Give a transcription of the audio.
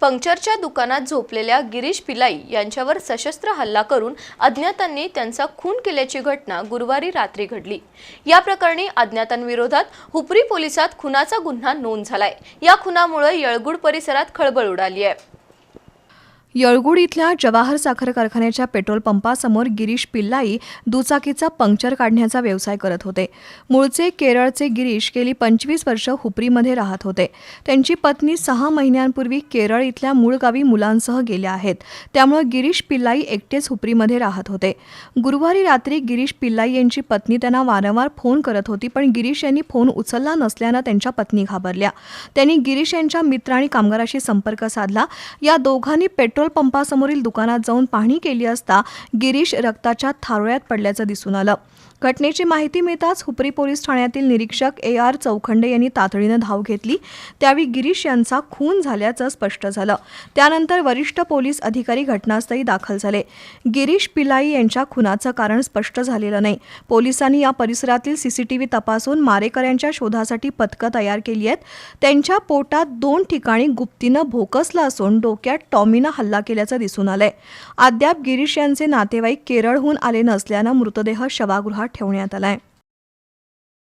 पंक्चरच्या दुकानात झोपलेल्या गिरीश पिलाई यांच्यावर सशस्त्र हल्ला करून अज्ञातांनी त्यांचा खून केल्याची घटना गुरुवारी रात्री घडली. या प्रकरणी अज्ञातांविरोधात हुपरी पोलिसात खुनाचा गुन्हा नोंद झालाय. या खुनामुळे येळगुड परिसरात खळबळ उडाली आहे. येळगुड इथल्या जवाहर साखर कारखान्याच्या पेट्रोल पंपासमोर गिरीश पिल्लाई दुचाकीचा पंक्चर काढण्याचा व्यवसाय करत होते. मूळचे केरळचे गिरीश गेली पंचवीस वर्ष हुपरीमध्ये राहत होते. त्यांची पत्नी सहा महिन्यांपूर्वी केरळ इथल्या मूळ गावी मुलांसह गेल्या आहेत. त्यामुळे गिरीश पिल्लाई एकटेच हुपरीमध्ये राहत होते. गुरुवारी रात्री गिरीश पिल्लाई यांची पत्नी त्यांना वारंवार फोन करत होती पण गिरीश यांनी फोन उचलला नसल्यानं त्यांच्या पत्नी घाबरल्या. त्यांनी गिरीश यांच्या मित्र आणि कामगाराशी संपर्क साधला. या दोघांनी पेट्रोल पंपासमोरील दुकानात जाऊन पाहणी केली असता गिरीश रक्ताच्या थारोळ्यात पडल्याचं दिसून आलं. घटनेची माहिती मिळताच हुपरी पोलीस ठाण्यातील निरीक्षक ए आर चौखंडे यांनी तातडीनं धाव घेतली. त्यावेळी गिरीश यांचा खून झाल्याचं स्पष्ट झालं. त्यानंतर वरिष्ठ पोलीस अधिकारी घटनास्थळी दाखल झाले. गिरीश पिलाई यांच्या खुनाचं कारण स्पष्ट झालेलं नाही. पोलिसांनी या परिसरातील सीसीटीव्ही तपासून मारेकऱ्यांच्या शोधासाठी पथकं तयार केली आहेत. त्यांच्या पोटात दोन ठिकाणी गुप्तीनं भोकसलं असून डोक्यात टॉमीनं हल्ला केल्याचं दिसून आलंय. अद्याप गिरीश यांचे नातेवाईक केरळहून आले नसल्यानं मृतदेह शवागृहात ठेवण्यात आलाय.